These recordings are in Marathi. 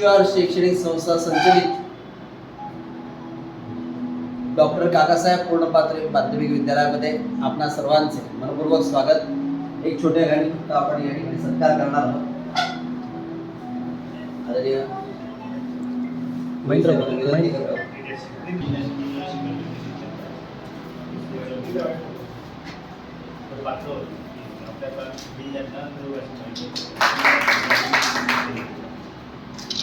शिशुआर शैक्षणिक संस्था संचलित. डॉक्टर काकासाहेब पूर्णपात्रे माध्यमिक विद्यालयामध्ये आपणा सर्वांचे मनपूर्वक स्वागत. एक छोट्या गाणी फक्त आपण या ठिकाणी सत्कार करणार आहोत. आदरणीय महेंद्र,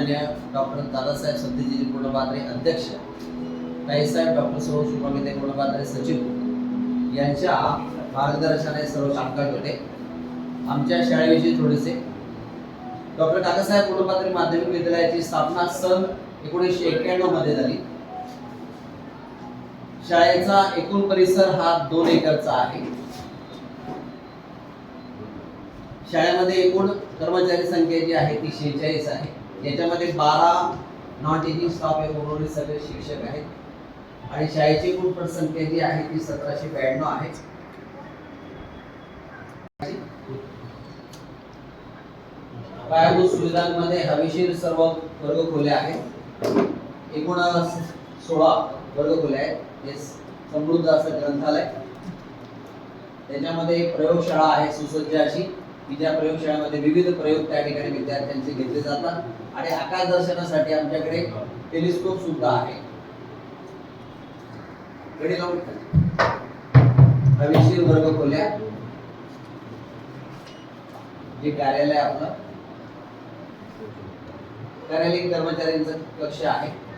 माननीय डॉक्टर दादासाहेब सत्यजी पूर्णपात्रे अध्यक्ष ताईसाहेब डॉक्टर सरोज शुभमिते पूर्णपात्रे सचिव यांच्या मार्गदर्शनाने सर्व कामकाज होते. आमच्या शाळेविषयी थोडेसे. डॉक्टर काकासाहेब पूर्णपात्रे माध्यमिक विद्यालयाची स्थापना सन एकोणीसशे एक्क्याण्णवमध्ये झाली. शाळेचा एकूण परिसर हा दोन एकरचा आहे. शाळेमध्ये एकूण कर्मचारी संख्या जी आहे ती शेहेचाळीस आहे. याच्यामध्ये बारा नॉन टीचिंग स्टाफ आहे उर्वरित सगळे शिक्षक आहेत. आणि शाळेची कुठ पटसंख्या जी आहे ती सतराशे ब्याण्णव आहे. पायाभूत सुविधांमध्ये हवेशीर सर्व वर्ग खोल्या आहेत. एकूण सोळा वर्ग खोल्या आहेत. हे समृद्ध असं ग्रंथालय. त्याच्यामध्ये प्रयोगशाळा आहे सुसज्ज अशी की ज्या प्रयोगशाळेमध्ये विविध प्रयोग त्या ठिकाणी विद्यार्थ्यांचे घेतले जातात आणि आकाश दर्शनासाठी आमच्याकडे टेलिस्कोप सुद्धा आहे. कडे लावून हवेशीर वर्ग खोल्या. जे कार्यालय आपलं. कार्यालयीन कर्मचाऱ्यांचं कक्ष आहे.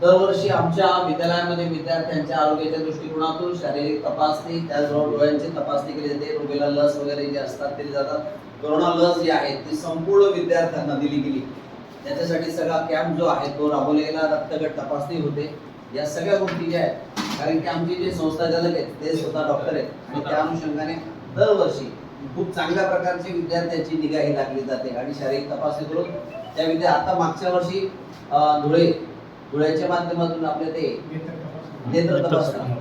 दरवर्षी आमच्या विद्यालयामध्ये विद्यार्थ्यांच्या आरोग्याच्या दृष्टिकोनातून शारीरिक तपासणी त्याचबरोबर डोळ्यांची तपासणी केली जाते. रुबेला लस वगैरे जे असतात ते जातात कोरोना लस जी आहे ती संपूर्ण विद्यार्थ्यांना दिली गेली. त्याच्यासाठी सगळा कॅम्प जो आहे तो राबवलेला रक्तगट तपासणी होते. या सगळ्या गोष्टी ज्या आहेत कारण की आमची जे संस्थाचालक आहेत ते स्वतः डॉक्टर आहेत. आणि त्या अनुषंगाने दरवर्षी खूप चांगल्या प्रकारची विद्यार्थ्यांची निगाही लागली जाते. आणि शारीरिक तपासणी करून त्या विद्या आता मागच्या वर्षी धुळे डोळ्याच्या माध्यमातून आपले ते नेत्र तपासणी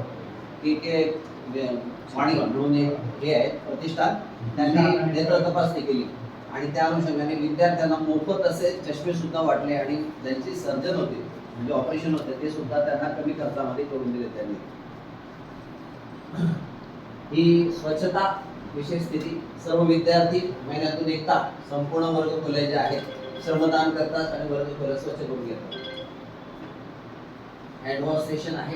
की के वाणी म्हणून हे आहेत प्रतिष्ठान त्यांनी नेत्र तपासणी केली. आणि त्या अनुषंगाने विद्यार्थ्यांना मोफत असे चष्मे सुद्धा वाटले आणि ज्यांची सर्जन होते म्हणजे ऑपरेशन होते ते सुद्धा त्यांना कमी खर्चामध्ये करून दिले त्यांनी. ही स्वच्छता विशेष स्थिती सर्व विद्यार्थी महिन्यातून एकदा संपूर्ण वर्ग खोल्या जे आहेत श्रमदान करतात आणि वर्ग खोल्या स्वच्छ करून घेतात. हँड आहे.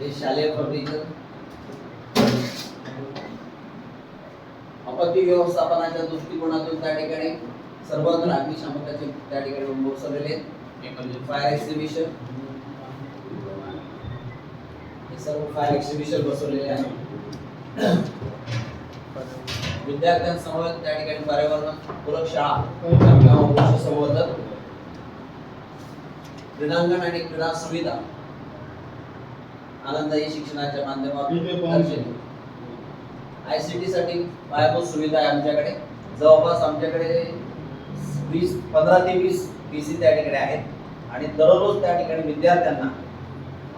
हे शालेय फर्निचर. आपत्ती व्यवस्थापनाच्या दृष्टिकोनातून त्या ठिकाणी सर्व अग्निशामकाचे त्या ठिकाणी बसवलेले आहेत. फायर एक्झिबिशन हे सर्व फायर एक्झिबिशन बसवलेले आहे विद्यार्थ्यांसमोर त्या ठिकाणी पर्यावरण पूरक शाळा संवर्धन क्रीडांगण आणि क्रीडा सुविधा. आनंददायी शिक्षणाच्या माध्यमातून आय सी टी साठी पायाभूत सुविधा आहे आमच्याकडे. जवळपास आमच्याकडे वीस पंधरा ते वीस पी सी त्या ठिकाणी आहेत. आणि दररोज त्या ठिकाणी विद्यार्थ्यांना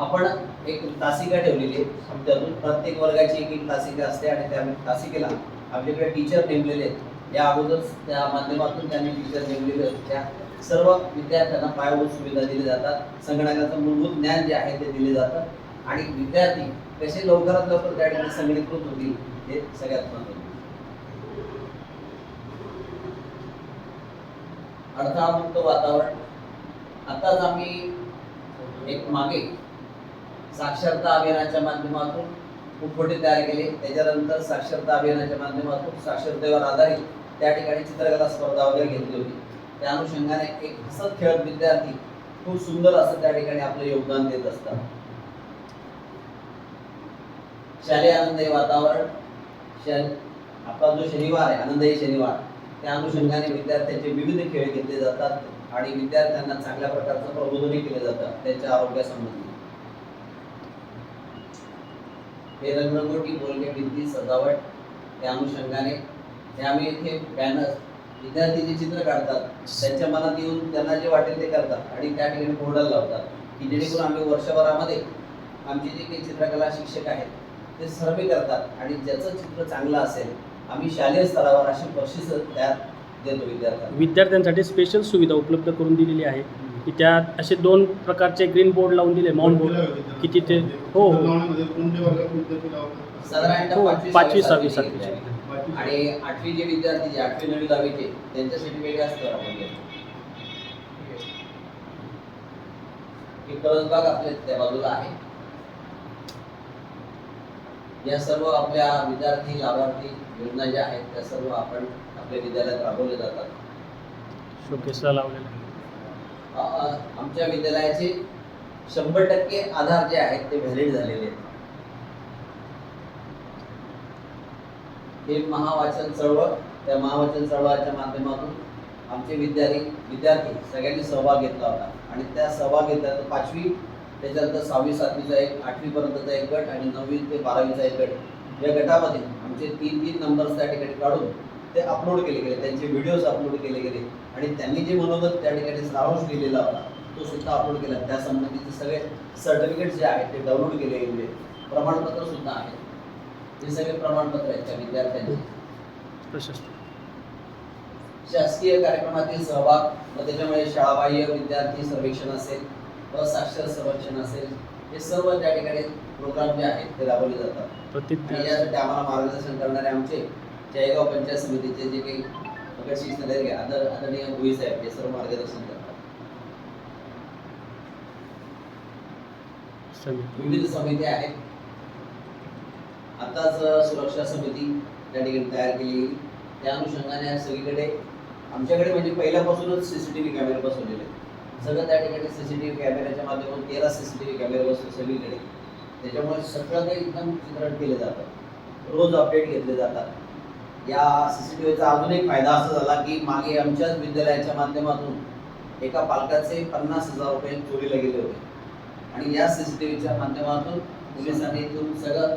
आपण एक तासिका ठेवलेली आहे. हप्त्यातून प्रत्येक वर्गाची एक एक तासिका असते आणि त्या तासिकेला आपल्याकडे टीचर नेमलेले आहेत. या अगोदर त्या माध्यमातून त्यांनी टीचर नेमलेले आहेत. त्या सर्व विद्यार्थ्यांना पायाभूत सुविधा दिल्या जातात. संगणकाचं मूलभूत ज्ञान जे आहे ते दिले जातं. आणि विद्यार्थी कसे लवकरात लवकर त्या ठिकाणी संगणीकृत होतील हे सगळ्यात महत्त्वाचं अडथळामुक्त वातावरण. आताच आम्ही एक मागे साक्षरता अभियानाच्या माध्यमातून मुखवटे तयार केले. त्याच्यानंतर साक्षरता अभियानाच्या माध्यमातून साक्षरतेवर आधारित त्या ठिकाणी चित्रकला स्पर्धा वगैरे घेतली होती. त्या अनुषंगाने एक हसत खेळत विद्यार्थी खूप सुंदर असं त्या ठिकाणी आपलं योगदान देत असतात. शालेय आनंदही वातावरण शन आपला जो शनिवार आहे आनंदही शनिवार त्या अनुषंगाने विद्यार्थ्यांचे विविध खेळ घेतले जातात आणि विद्यार्थ्यांना चांगल्या प्रकारचं प्रबोधनही केलं जातं त्यांच्या आरोग्यासंबंधी. हे रंगरंगोटी बोलणे भिंती सजावट त्या अनुषंगाने. हे आम्ही इथे बॅनर विद्यार्थी जे चित्र काढतात त्यांच्या मनात येऊन त्यांना जे वाटेल ते करतात आणि त्या ठिकाणी बोर्डाला लावतात की जेणेकरून आम्ही वर्षभरामध्ये आमचे जे काही चित्रकला शिक्षक आहेत ते सर्वे करतात आणि ज्याचं चित्र चांगलं असेल आम्ही शालेय स्तरावर अशी बक्षीस त्यात देतो विद्यार्थ्यांना. विद्यार्थ्यांसाठी स्पेशल सुविधा उपलब्ध करून दिलेली आहे की त्यात असे दोन प्रकारचे ग्रीन बोर्ड लावून दिले माउंट बोर्ड की तिथे हो हो. साधारणतः हो, पाचवी सहावी, सातवी. आणि आठवी जे विद्यार्थी जे आठवी नववी दहावीचे त्यांच्यासाठी वेगळ्या स्तरावर घेतो हे परसबाग आपल्या त्या बाजूला आहे. या सर्व आपल्या विद्यार्थी लाभार्थी योजना ज्या आहेत त्या सर्व आपण आपल्या विद्यालयात राबवल्या जातात. शोकेसला आमच्या विद्यालयाचे शंभर टक्के आधार जे आहेत ते व्हॅलिड झालेले आहेत. हे महावाचन चळवळ त्या महावाचन चळवळाच्या माध्यमातून आमचे विद्यार्थी विद्यार्थी सगळ्यांनी सहभाग घेतला होता. आणि त्या सहभाग घेतल्यानंतर पाचवी त्याच्यानंतर सहावी सातवीचा एक आठवीपर्यंतचा एक गट आणि नववी ते बारावीचा एक गट. या गटामध्ये आमचे तीन तीन नंबर्स त्या ठिकाणी काढून ते अपलोड केले गेले. त्यांचे व्हिडिओज अपलोड केले गेले. आणि त्यांनी जे मनोगत त्या ठिकाणी सारांश लिहिलेला होता तो सुद्धा अपलोड केला. त्यासंबंधीचे सगळे सर्टिफिकेट जे आहेत ते डाउनलोड केले गेले. प्रमाणपत्र सुद्धा आहेत हे सगळे प्रमाणपत्र आहेत त्या विद्यार्थ्यांचे? प्रशस्त. शासकीय कार्यक्रमातील सहभाग व त्याच्यामुळे शाळाबाह्य विद्यार्थी सर्वेक्षण असेल असाक्षर सर्वेक्षण असेल हे सर्व त्या ठिकाणी प्रोग्राम जे आहेत ते राबवले जातात. यासाठी आम्हाला मार्गदर्शन करणारे आमचे जयगाव पंचायत समितीचे जे काही सदस्य आदर आदरणीय भुई साहेब हे सर्व मार्गदर्शन करतात. विविध समित्या आहेत. आताच सुरक्षा समिती त्या ठिकाणी तयार केली गेली. त्या अनुषंगाने सगळीकडे आमच्याकडे म्हणजे पहिल्यापासूनच सी सी टी व्ही कॅमेरे बसवलेले सगळं त्या ठिकाणी सी सी टी व्ही कॅमेऱ्याच्या माध्यमातून तेरा सी सी टी व्ही कॅमेरे बसवले सगळीकडे. त्याच्यामुळे सगळं काही एकदम चित्रण केलं जातं. रोज अपडेट घेतले जातात. या सी सी टी व्हीचा अजून एक फायदा असा झाला की मागे आमच्याच विद्यालयाच्या माध्यमातून एका पालकाचे पन्नास हजार रुपये चोरीला गेले होते. आणि या सी सी टी व्हीच्या माध्यमातून पोलिसांनी इथून सगळं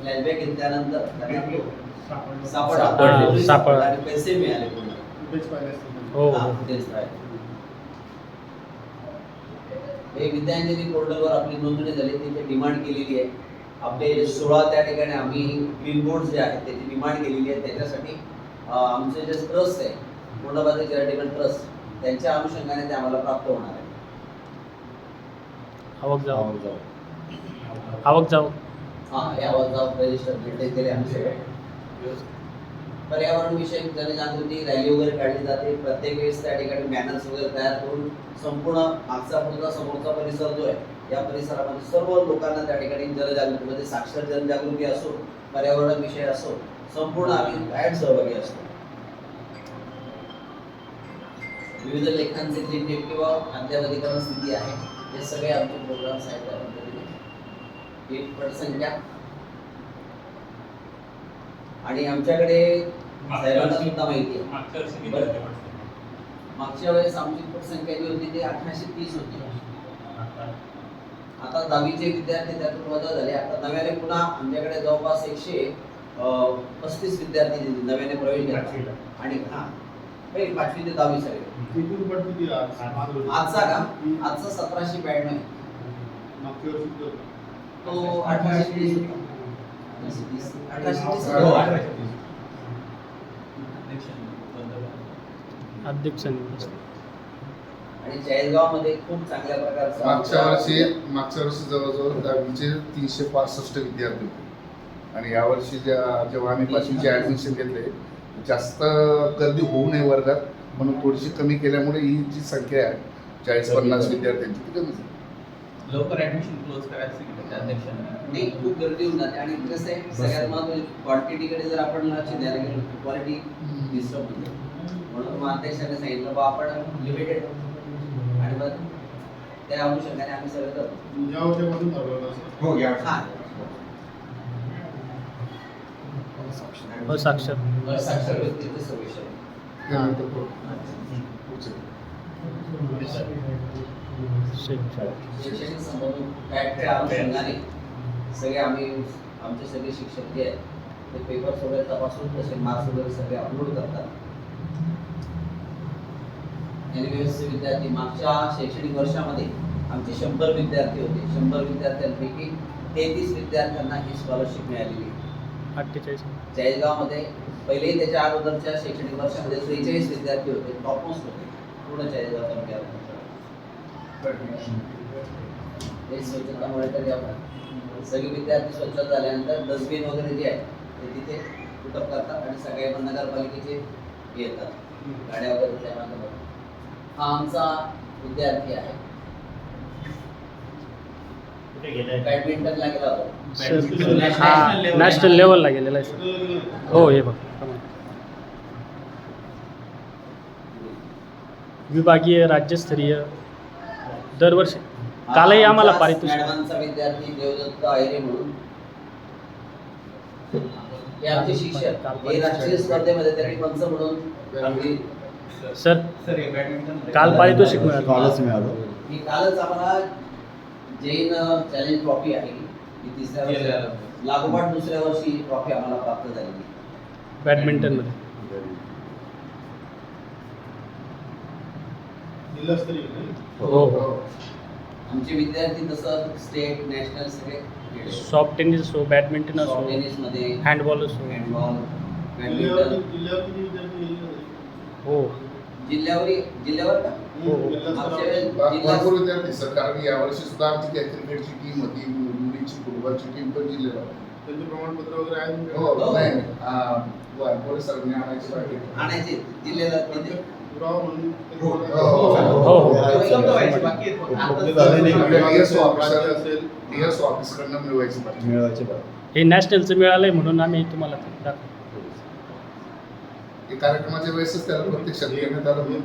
फ्लॅशबॅक घेतल्यानंतर त्यांना तो सापडला. सापडले, पोलीस सापडला. आणि पैसे मिळाले पूर्ण. हो हा, हो तेच आहे. हे विद्यांजली पोर्टलवर आपली नोंदणी झाली. तिथे डिमांड केलेली आहे. आपले सोळा त्या ठिकाणी आम्ही ग्रीन बोर्ड जे आहेत त्याची डिमांड केलेली आहे. त्याच्यासाठी अं, आमचे जे ट्रस्ट आहे पूर्णबाधी चॅरिटेबल ट्रस्ट त्यांच्या अनुषंगाने ते आम्हाला प्राप्त होणार आहे. आवक जाव. आवक जाव. हा यावर जाऊन रजिस्टर भेटले केले आम्ही सगळे पर्यावरण विषयक जनजागृती रॅली वगैरे काढली जाते. प्रत्येक वेळेस त्या ठिकाणी बॅनर्स वगैरे तयार करून संपूर्ण मागचा पुढचा समोरचा परिसर जो आहे या परिसरामध्ये सर्व लोकांना त्या ठिकाणी जनजागृती म्हणजे साक्षर जनजागृती असो पर्यावरण विषय असो संपूर्ण आम्ही कायम सहभागी असतो. विविध लेखांचे जे किंवा अद्यावधीकरण स्थिती आहे हे सगळे आमचे प्रोग्राम्स आहेत एक पटसंख्या आणि आमच्याकडे साहेबांना सुद्धा माहिती आहे. मागच्या वेळेस आमची पटसंख्या जी होती ती अठराशे तीस होती. आता? दहावीचे विद्यार्थी त्यातून वजा झाले. आता नव्याने पुन्हा आमच्याकडे जवळपास एकशे पस्तीस विद्यार्थी नव्याने प्रवेश घेतला. आणि हा पाचवी ते दहावी सगळे आजचा का? आजचा सतराशे ब्याण्णव. आहे तो अठराशे. अठराशे हो, आणि खूप चांगल्या प्रकारचं मागच्या वर्षी मागच्या वर्षी जवळजवळ दहावीचे तीनशे पासष्ट विद्यार्थी होते आणि यावर्षी ज्या जेव्हा आम्ही पाचवीचे ॲडमिशन घेतले जास्त गर्दी होऊ नये वर्गात म्हणून थोडीशी कमी केल्यामुळे ही जी संख्या आहे चाळीस पन्नास विद्यार्थ्यांची ती कमी झाली. लवकर ऍडमिशन क्लोज करायचं की त्या अध्यक्षांनी. नाही खूप गर्दी होऊन जाते. आणि कसं आहे सगळ्यात महत्वाचं क्वांटिटीकडे जर आपण लक्ष द्यायला गेलो क्वालिटी डिस्टर्ब होते. म्हणून मग अध्यक्षाने सांगितलं बा आपण लिमिटेड आणि मग त्या अनुषंगाने आम्ही सगळं करतो. या वर्षापासून ठरवलं असेल. हो या हा. साक्षर व्यक्तीचे सविषय त्यानंतर पुढचं. शैक्षणिक संबंध पॅटच्या अनुषंगाने सगळे आम्ही आमचे सगळे शिक्षक जे आहेत ते पेपर्स वगैरे तपासून तसे मार्क्स वगैरे सगळे अपलोड करतात. एनव्हीएसचे विद्यार्थी मागच्या शैक्षणिक वर्षामध्ये आमचे शंभर विद्यार्थी होते. शंभर विद्यार्थ्यांपैकी तेहतीस विद्यार्थ्यांना ही स्कॉलरशिप मिळालेली. अठ्ठेचाळीस. चाळीसगावमध्ये पहिले त्याच्या अगोदरच्या शैक्षणिक वर्षामध्ये त्रेचाळीस विद्यार्थी होते टॉपमोस्ट होते पूर्ण चाळीसगाव तालुक्यात हे स्वच्छतामुळे तरी आपण सगळे विद्यार्थी स्वच्छ झाल्यानंतर डस्टबिन वगैरे जे आहे ते तिथे कुटप करतात आणि सगळे पण नगरपालिकेचे येतात. गाड्या वगैरे त्यानंतर हा आमचा विद्यार्थी आहे. बॅडमिंटनला गेला होता. हा नॅशनल लेवलला गेलेला आहे सर हो हे बघ. विभागीय राज्यस्तरीय दरवर्षी. कालही आम्हाला पारितोषिक. मॅडमांचा विद्यार्थी देवदत्त आयरे म्हणून. हे आमचे शिक्षक. हे राष्ट्रीय स्पर्धेमध्ये त्यांनी पंच म्हणून आम्ही सर सर हे बॅडमिंटन काल पारितोषिक मिळालं? कालच मिळालं. ही कालच आम्हाला जैन चॅलेंज ट्रॉफी आहे. ही तिसऱ्या वर्षी लागोपाठ दुसऱ्या वर्षी ही ट्रॉफी आम्हाला प्राप्त झालेली. बॅडमिंटनमध्ये जिल्हास्तरीय नाही? हो हो. आमचे विद्यार्थी तसं स्टेट नॅशनल सगळे सॉफ्ट टेनिस असो बॅडमिंटन असो टेनिसमध्ये हँडबॉल असो. Handball badminton. हो. जिल्ह्यावर जिल्ह्यावर का? हो. भरपूर विद्यार्थी सर कारण यावर्षी सुद्धा आमची क्रिकेटची टीम होती. मुलीची फुटबॉलची टीम पण जिल्ह्याला. त्यांचे प्रमाणपत्र वगैरे आहे? हो नाही. पोलीस आणायची आणायचे. जिल्ह्याला पुरावा म्हणून ते हो, हो, हो, हो. हे नॅशनलचं मिळालंय म्हणून आम्ही तुम्हाला हे कार्यक्रमाच्या वेळेसच त्याला प्रत्यक्षात घेण्यात आलं म्हणून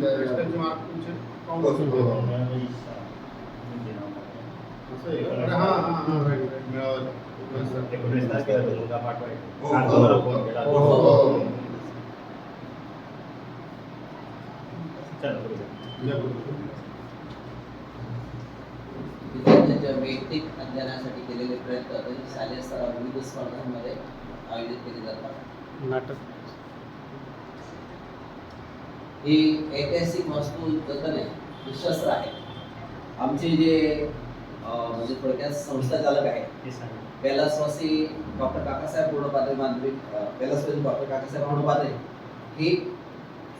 विद्यार्थ्यांच्या वैयक्तिक अध्ययनासाठी केलेले प्रयत्न हे शालेय स्तरावर विविध स्पर्धांमध्ये आयोजित केले जातात. नाटक. ही ऐतिहासिक वस्तू जतन आहे शस्त्र आहे. आमचे जे म्हणजे थोडक्यात संस्था चालक आहेत सांग. कैलासवासी डॉक्टर काकासाहेब पूर्णपात्रे माध्यमिक कैलासवासी डॉक्टर काकासाहेब पूर्णपात्रे हे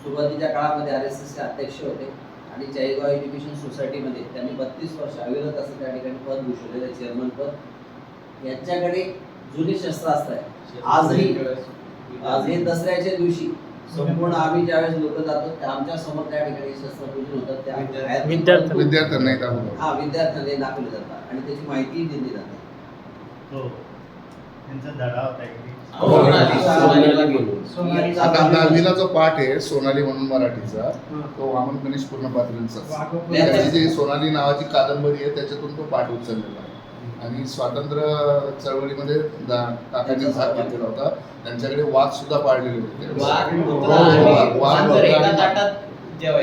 सुरुवातीच्या काळामध्ये आर एस एसचे अध्यक्ष होते आणि चाळीसगाव एज्युकेशन सोसायटीमध्ये त्यांनी बत्तीस वर्ष अविरत असं त्या ठिकाणी पद भूषवलेलं चेअरमन पद. यांच्याकडे जुनी शस्त्रास्त्र आहे. आजही आजही दसऱ्याच्या दिवशी संपूर्ण आम्ही ज्यावेळेस लोक जातो त्या आमच्यासमोर त्या ठिकाणी शस्त्रपूजन होतात. त्या आहेत. विद्यार्थी- विद्यार्थ्यांनाही दाखवलं हा विद्यार्थ्यांना दाखवले जातात आणि त्याची माहिती दिली जाते. हो. त्यांचा धडा होता आता दहावीला जो पाठ आहे सोनाली म्हणून मराठीचा तो वामन गणेश पूर्ण पात्रांचा त्याची जी सोनाली नावाची कादंबरी आहे त्याच्यातून तो पाठ उचललेला आहे. आणि स्वातंत्र्य चळवळीमध्ये दा- काकांनी भाग घेतलेला होता. त्यांच्याकडे वाघ सुद्धा पाळलेले होते. ताटात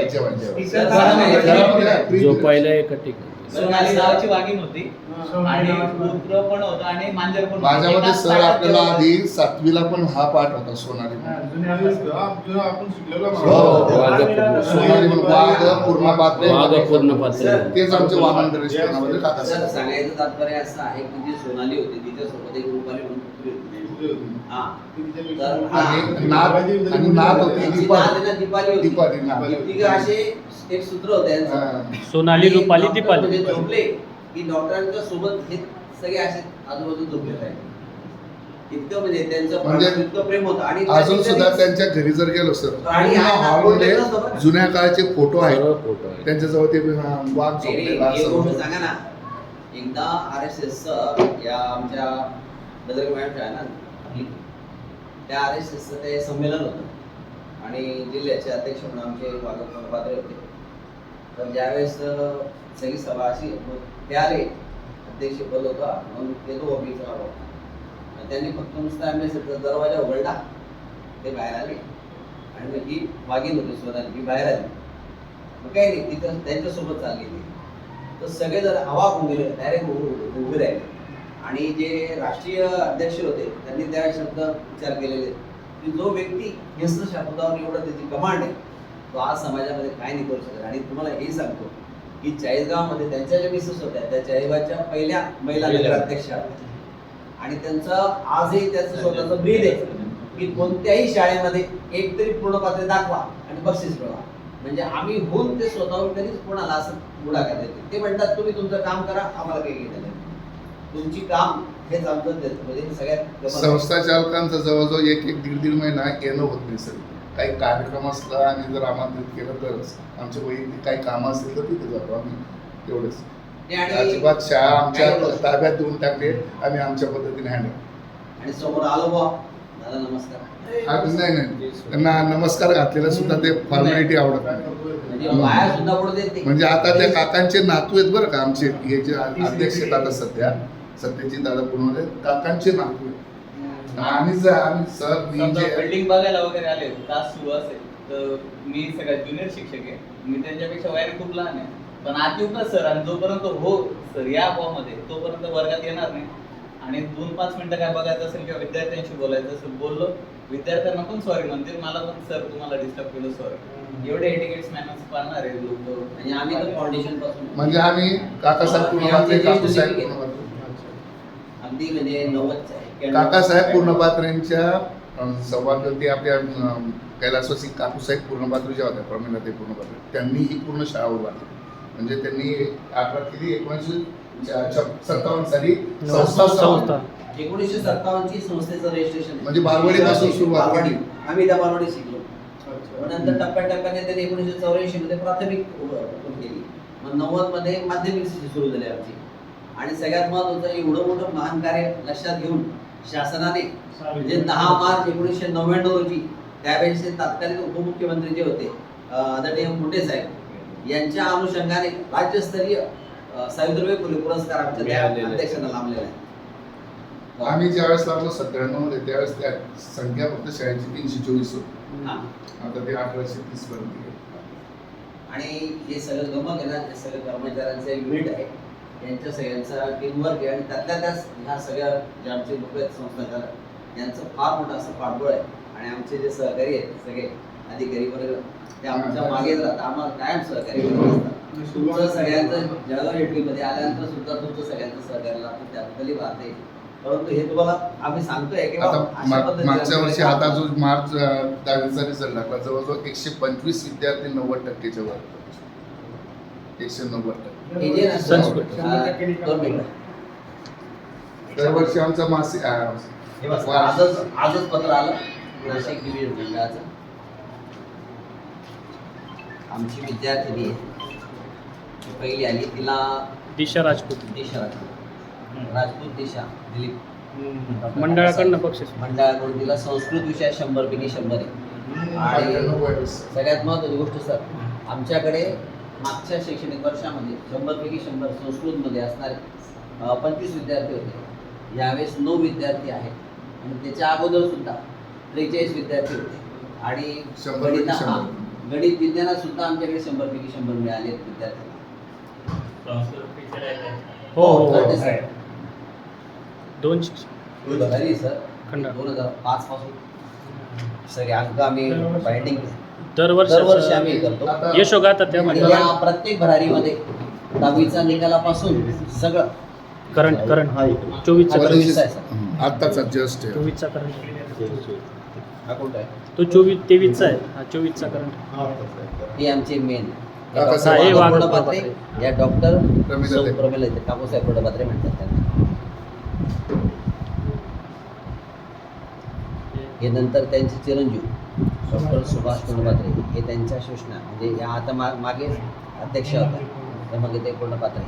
जेवायचे. जेवण, जेवण. इतर जरा- जरा- जरा free जो दिलं. पहिला एक ठिकाणी सोनाली नावाची वाघीण होती हा. आणि कुत्र पण होतं आणि मांजर पण होतं. माझ्या मते एकाच सर आपल्याला. आधी सातवीला पण हा पाठ होता सोनाली. हा, हा, जुन्या आपण शिकलेलो हो, सोनाली म्हणून वाघ पूर्ण पात्र. वाघ पूर्ण पात्र तेच आमचे वामन सांगायचं तात्पर्य असं आहे की जी सोनाली होती तिच्यासोबत एक रुपाली म्हणून होती. तर. आणि नाथ आणि नाथ होती. तिची दीपा नात आहे ना दीपाली होती. दीपाली असे एक सूत्र होते यांचं. हा. सोनाली आणि रुपाली डॉक्टर दीपाली म्हणजे झोपले की डॉक्टरांच्या सोबत हे सगळे असे आजूबाजू झोपलेले आहेत इतकं म्हणजे त्यांचं म्हणजे इतकं प्रेम होतं. आणि अजून सुद्धा त्यांच्या घरी जर गेलो सर प्राणी हॉलमध्ये नसतं बरं. जुन्या काळाचे फोटो आहेत. सर्व फोटो त्यांच्याजवळ ते हा, वाघ नाही, नाही, झोपलेला एक गोष्ट असं सांगा ना एकदा आर एस एस या आमच्या बजरंग आहे ना आपली त्या आर एस एसचं ते संमेलन होतं. आणि जिल्ह्याचे अध्यक्ष म्हणून आमचे पात्र होते पण ज्यावेळेस सगळी सभा अशी ते आले अध्यक्ष बोल होता म्हणून ते तो ऑफिसला आलो त्यांनी फक्त नुसता ॲम्बेसडरचा दरवाजा उघडला ते बाहेर आले. आणि मग ही वागीन होती स्वतः ही बाहेर आली. मग काही नाही तिथं त्यांच्यासोबत चालली ती तर सगळे जर हवा होऊन गेले डायरेक्ट उभे राहिले आणि जे राष्ट्रीय अध्यक्ष होते त्यांनी त्या शब्द विचार केलेले. की जो व्यक्ती हिंस शब्दावर एवढं त्याची कमांड आहे. तो आज समाजामध्ये काय नाही करू शकत? आणि तुम्हाला हे सांगतो की चाळीसगावमध्ये त्यांच्या ज्या मिसेस होत्या त्या चाळीसगावच्या पहिल्या महिला होत्या. आणि त्यांचं आजही त्याचं स्वतःचं ब्रीद आहे की कोणत्याही शाळेमध्ये एक तरी पूर्णपात्र दाखवा आणि बक्षीस मिळवा. म्हणजे आम्ही होऊन ते स्वतःहून कधीच कोणाला असं पुढाकार देते ते म्हणतात तुम्ही तुमचं काम करा आम्हाला काही नाही. तुमची काम हेच आमचं देतं म्हणजे सगळ्यात. संस्था चालकांचं जवळजवळ एक एक दीड दीड महिना येणं होत नाही सर. काही कार्यक्रम असला आणि जर आमंत्रित केलं तरच. आमचे वैयक्तिक काही कामं असतील तर तिथे जातो आम्ही. तेवढंच अजिबात शाळा आमच्या. ताब्यात देऊन टाकले आम्ही आमच्या पद्धतीने हँडल आणि समोर आलो दादा नमस्कार. नाही नाही. त्यांना नमस्कार घातलेला सुद्धा ते फॉर्मॅलिटी आवडत नाही. म्हणजे. म्हणजे आता त्या काकांचे नातू आहेत बरं का आमचे. हे जे अध्यक्ष आता सध्या सत्यजित दादा पूर्ण काकांचे नातू आहेत. आम्ही सर मी समजा जे बिल्डिंग बघायला वगैरे आले तास सुरू असेल तर मी सगळ्यात ज्युनियर शिक्षक आहे. मी त्यांच्यापेक्षा वयाने खूप लहान आहे. पण आत येऊ का सर आणि जोपर्यंत हो सर या मध्ये तोपर्यंत वर्गात येणार नाही. आणि दोन पाच मिनिटं काय बघायचं असेल किंवा विद्यार्थ्यांशी बोलायचं असेल बोललो. विद्यार्थ्यांना पण सॉरी म्हणतील मला पण सर तुम्हाला डिस्टर्ब केलं सॉरी एवढे एटिकेट्स मॅनर्स पाळणार आहे लोक. म्हणजे आम्ही तर फाउंडेशनपासून. म्हणजे आम्ही काकासाहेब काकूसाहेब अगदी म्हणजे नव्वदच्या एक्क्याण्णव- काकासाहेब पूर्णपात्रेंच्या सौभाग्यवती आपल्या कैलासवासी काकूसाहेब पूर्णपात्र ज्या होत्या प्रमिलाताई पूर्णपात्र त्यांनी ही पूर्ण शाळा उभारली. म्हणजे त्यांनी अठरा किती? एकोणीसशे सत्तावन्न साली संस्था संस्था. एकोणीसशे सत्तावन्नची संस्थेचं रजिस्ट्रेशन म्हणजे बालवाडीपासून सुरुवात केली. बालवाडी. आम्ही त्या बालवाडी शिकलो. नंतर टप्प्याटप्प्याने त्यांनी एकोणीसशे चौऱ्याऐंशी मध्ये प्राथमिक केली. मग नव्वदमध्ये माध्यमिक शिक्षण सुरू झाली आमची. आणि सगळ्यात महत्वाचं एवढं मोठं महान कार्य लक्षात घेऊन शासनाने म्हणजे दहा मार्च एकोणीसशे नव्याण्णव रोजी त्यावेळेचे तत्कालीन उपमुख्यमंत्री जे होते आदरणीय मुंडे साहेब यांच्या अनुषंगाने राज्यस्तरीय सावित्रीबाई फुले पुरस्कार आमच्या. अध्यक्षांना लाभलेला आहे आम्ही ज्यावेळेस लागलो सत्त्याण्णवमध्ये त्यावेळेस त्या संख्या फक्त शाळेची तीनशे चोवीस होती हा. आता ते अठराशे तीस पर्यंत. आणि हे सगळं गमक आहे ना हे सगळं कर्मचाऱ्यांचं युनिट आहे यांच्या सगळ्यांचा टीमवर्क आहे. आणि त्यातल्या त्याच ह्या सगळ्या जे आमचे लोक आहेत संस्थाचालक यांचं फार मोठं असं पाठबळ आहे. आणि आमचे जे सहकारी आहेत सगळे अधिकारी वर्ग ते आमच्या मागे राहतात आम्हाला कायम सहकार्य करत असतात. तुमचं सगळ्यांचं जळगाव हेटलीमध्ये आल्यानंतर सुद्धा तुमचं सगळ्यांचं सहकार्य लागतं त्याबद्दलही बात आहे. परंतु हे तुम्हाला आम्ही सांगतोय की मागच्या वर्षी आता. जो मार्च दहावीचा रिझल्ट लागला जवळजवळ एकशे पंचवीस विद्यार्थी नव्वद टक्केच्या वर एकशे नव्वद टक्के. हे जे संस्कृत. मिनिटं. दरवर्षी आमचा मासिक आजच आजच पत्र आलं. नाशिक डिव्हिजन मंडळाचं आमची विद्यार्थिनी आहे. ती पहिली आली. तिला दिशा राजपूत. दिशा राजपूत. राजपूत दिशा दिलीप. मंडळाकडनं बक्षीस मंडळाकडून तिला संस्कृत विषयात शंभर पैकी शंभर आहे. आणि. सगळ्यात महत्वाची गोष्ट सर आमच्याकडे मागच्या शैक्षणिक वर्षामध्ये शंभर पैकी शंभर संस्कृतमध्ये असणारे पंचवीस विद्यार्थी होते. यावेळेस नऊ विद्यार्थी आहेत. आणि त्याच्या अगोदर सुद्धा त्रेचाळीस विद्यार्थी होते. आणि गणिता विज्ञानात सुद्धा आमच्याकडे शंभर पैकी शंभर मिळाले विद्यार्थ्यांना. हो सर. दोन शिक्षक सर. हजार पाच पासून. सगळे अंक आम्ही बाइंडिंग दरवर्षी दरवर्षी आम्ही हे करतो. आता- यशोगाथा त्या म्हणजे या प्रत्येक भरारीमध्ये दहावीचा निकालापासून सगळं करंट करंट. चोवीसचा आता करंट. चोवीस आहे, सर. हम्म, आत्ताचा जस्ट चोवीसचा करंट. हा कोणता आहे? तो चोवीस तेवीसचा आहे. हा चोवीसचा करंट. हे आमचे मेन काका साहेब वाघ पुर्णपात्रे या डॉक्टर. प्रमिला काकूसाहेब म्हणतात त्यांना. हे नंतर त्यांचे चिरंजीव. डॉक्टर सुभाष कोंडपात्रे हे त्यांच्या सूचना म्हणजे या आता मा मागे अध्यक्ष होता ते मग ते कोंडपात्रे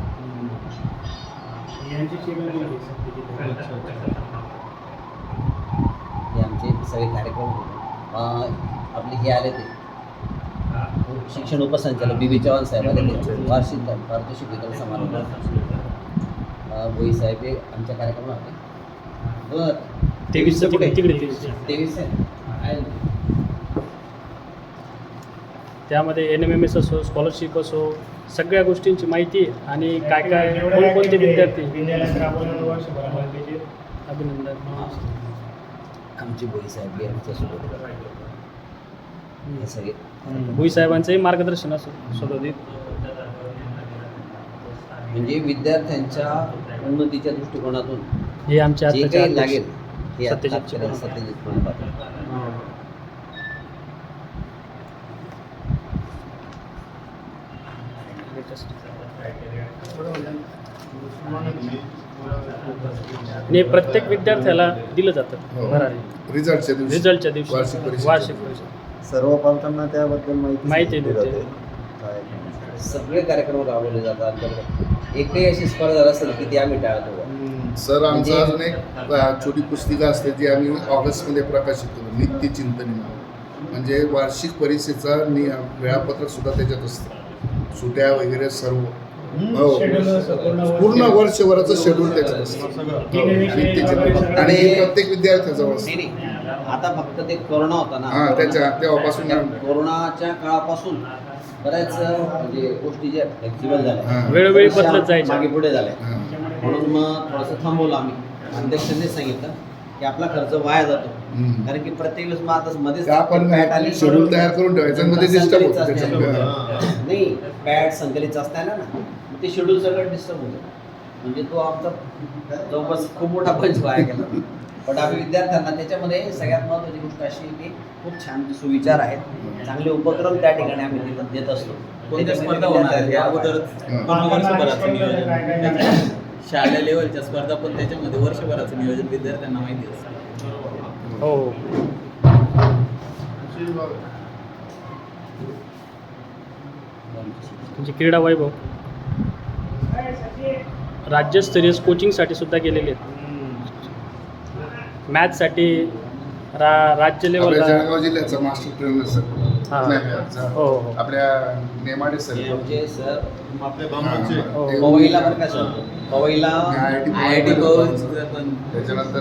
हे आमचे सगळे कार्यक्रम आपले हे आले ते. शिक्षण उपसंचालक बी बी चव्हाण साहेब आले ते. वार्षिक पारितोषिक वितरण समारंभ. भोई साहेब हे आमच्या कार्यक्रमात होते. बरं. तेवीस कुठे? तेवीस आहे? त्यामध्ये एन एम एम एस असो स्कॉलरशिप असो सगळ्या गोष्टींची माहिती आणि काय काय कोणकोणते विद्यार्थी. अभिनंदन. आमचे भोई साहेब हे आमच्यासोबत हे सगळे. भुई साहेबांचंही मार्गदर्शन असो सदोदित म्हणजे विद्यार्थ्यांच्या उन्नतीच्या दृष्टिकोनातून हे आमच्या लागेल सत्यजित. सत्यजित आणि प्रत्येक विद्यार्थ्याला दिलं जातं हो. रिझल्टच्या दिवशी रिझल्टच्या दिवशी वार्षिक वार्षिक. परीक्षा सर्व पालकांना त्याबद्दल माहिती माहिती दिली देते. जाते. सगळे कार्यक्रम राबवले जातात आमच्याकडे एकही अशी स्पर्धा असेल की ती आम्ही टाळतो सर आमचं म्हणजे- अजून एक अ, छोटी पुस्तिका असते जी आम्ही ऑगस्टमध्ये प्रकाशित करू नित्य चिंतनी म्हणून. म्हणजे वार्षिक परीक्षेचा नि वेळापत्रक सुद्धा त्याच्यात असतं सुट्या वगैरे सर्व. हो. पूर्ण वर्षभराचं शेड्यूल त्याच्यात असतं हो, नित्य चिंतन आणि हे प्रत्येक विद्यार्थ्याजवळ असतं नाही. आता फक्त ते कोरोना होता ना. हा त्याच्या तेव्हापासून कोरोनाच्या काळापासून बऱ्याच म्हणजे गोष्टी ज्या फ्लेक्झिबल झाल्या. हा. वेळोवेळी बऱ्याचशा बदलत जायच्या. मागे पुढे झाल्या. हा. म्हणून मग थोडंसं थांबवलं आम्ही. अध्यक्षांनी सांगितलं. की आपला खर्च वाया जातो. कारण की प्रत्येक वेळेस मग आता मध्येच आपण पॅट आली शेड्यूल तयार करून ठेवायचं मध्ये डिस्टर्ब होतं नाही पॅड संकलित असताना ना मग ते शेड्यूल सगळं डिस्टर्ब होतं. म्हणजे तो आमचा जवळपास खूप मोठा पंच वाया गेला. पण आम्ही विद्यार्थ्यांना त्याच्यामध्ये सगळ्यात महत्त्वाची गोष्ट अशी की खूप छान सुविचार आहेत. चांगले उपक्रम त्या ठिकाणी आम्ही देत- असतो. कोणत्या स्पर्धा होणार आहेत या अगोदर पूर्ण वर्षभराचं नियोजन. शालेय लेवलच्या स्पर्धा पण त्याच्यामध्ये वर्षभराचं नियोजन विद्यार्थ्यांना माहिती असतं. हो. म्हणजे क्रीडा वैभव? राज्यस्तरीय कोचिंगसाठी सुद्धा गेलेले आहेत. मॅथ्ससाठी रा राज्य आपल्या लेवलला जळगाव जिल्ह्याचा मास्टर ट्रेनर सर हा. नाही, हो हो. आपल्या नेमाडे सर हे आमचे सर आपले बांबूचे. हो. पवईला पण पवईला आय आय टी पण त्याच्यानंतर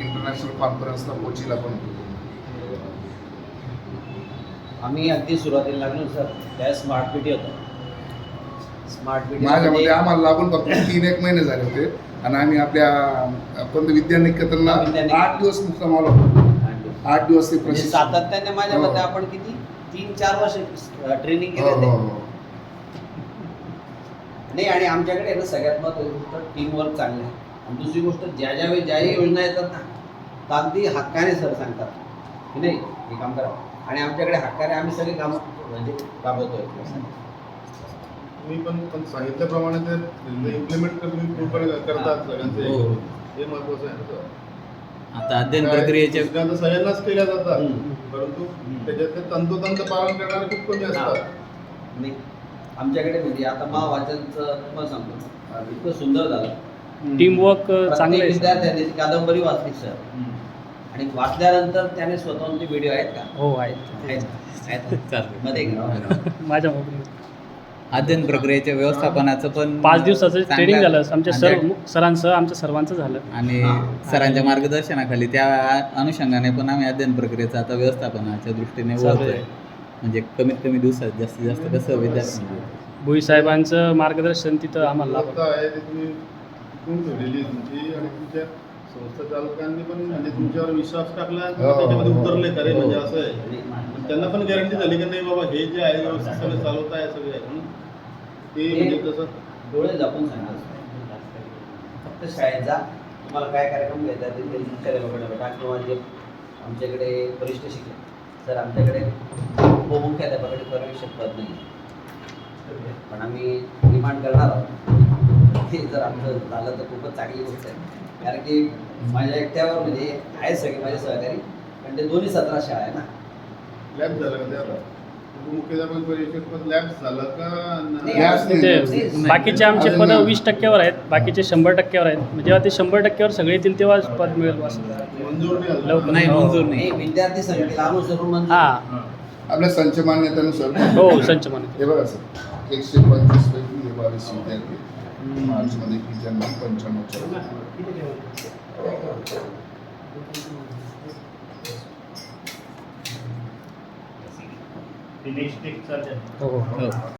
इंटरनॅशनल कॉन्फरन्सला कोचीला पण. आम्ही अगदी सुरुवातीला लागलो सर त्या स्मार्ट पिटी होतं स्मार्ट पिटी माझ्या मते आम्हाला लागून फक्त तीन एक महिने झाले होते. आणि आम्ही आपल्या कोणत्या विद्यानिकेतनला विद्यानिकेतन. आठ दिवस मुक्काम आलो होतो. आठ दिवस ते म्हणजे प्रशिक्षण सातत्याने माझ्या हो. मते आपण किती तीन चार वर्ष ट्रेनिंग हो, केले हो, ते हो. नाही आणि आमच्याकडे ना सगळ्यात महत्वाची गोष्ट टीम वर्क चांगलं आहे आणि दुसरी गोष्ट ज्या ज्यावेळी ज्याही योजना येतात ना तर अगदी हक्काने सर सांगतात की नाही हे काम करा आणि आमच्याकडे हक्काने आम्ही सगळे काम म्हणजे राबवतोय तुम्ही पण पण सांगितल्याप्रमाणे ते इम्प्लिमेंट तुम्ही पूर्ण करतात सगळ्यांचे. हो. हे. महत्वाचं आहे. आता अध्ययन प्रक्रियेच्या सगळ्यांनाच केल्या जातात. परंतु त्याच्यात ते तंतोतंत पालन करणारे खूप कमी असतात. नाही आमच्याकडे म्हणजे आता महावाचनचं तुम्हाला सांगतो. इतकं सुंदर झालं. टीमवर्क चांगलं विद्यार्थ्याने कादंबरी वाचली सर आणि वाचल्यानंतर त्याने स्वतःहून ते व्हिडिओ आहेत का? हो आहेत. आहेत. आहेत. चालतं मध्ये घ्या. माझ्या मोबाईल अध्ययन प्रक्रियेच्या व्यवस्थापनाचं पण पाच दिवसाचं ट्रेनिंग झालं आमच्या सर सरांचं आमच्या सर्वांचं झालं आणि हा. सरांच्या मार्गदर्शनाखाली त्या अनुषंगाने पण आम्ही अध्ययन प्रक्रियेचं आता व्यवस्थापनाच्या दृष्टीने चालू वळतोय. म्हणजे कमीत कमी दिवसात जास्तीत जास्त कसं विद्यार्थी भुई साहेबांचं मार्गदर्शन तिथं आम्हाला संस्था चालकांनी पण म्हणजे तुमच्यावर विश्वास टाकला आणि हो, त्याच्यामध्ये हो. उतरले खरे हो. म्हणजे असं आहे त्यांना पण गॅरंटी झाली की नाही बाबा हे जे आहे व्यवस्थित सगळं चालवत आहे सगळे ते म्हणजे तसं डोळे झाकून सांगा फक्त शाळेत जा. तुम्हाला काय कार्यक्रम घ्यायचा ते ते मुख्याध्यापकाकडे भेटा किंवा जे आमच्याकडे वरिष्ठ शिक्षक. सर आमच्याकडे उपमुख्याध्यापकाकडे परमिशन पद नाही. पण आम्ही डिमांड करणार आहोत. ते जर आमचं झालं तर खूपच चांगली गोष्ट आहे. कारण की माझ्या एकट्यावर म्हणजे आहे सगळे माझे सहकारी. कारण ते दोन्ही सतरा शाळा आहे ना. लॅब झालं मुख्याध्यापक पण झालं का. ते बाकीचे आमचे अजून पद नाही. वीस टक्क्यावर आहेत बाकीचे शंभर टक्क्यावर आहेत. म्हणजे जेव्हा ते शंभर टक्क्यावर सगळे येतील तेव्हा पद मिळेल असं मंजूर नाही झालं. लवकर. नाही, मंजूर हे नाही. विद्यार्थी संख्येला अनुसरून मंजूर. हां. आपल्या संच मान्यतेनुसार. हो संच मान्यता. हे बघा सर एकशे पंचवीस पैकी हे बावीस विद्यार्थी मार्चमध्ये की ज्यांना पंच्याण्णवच्या ते नेक्स्ट टेकचा हो. हो.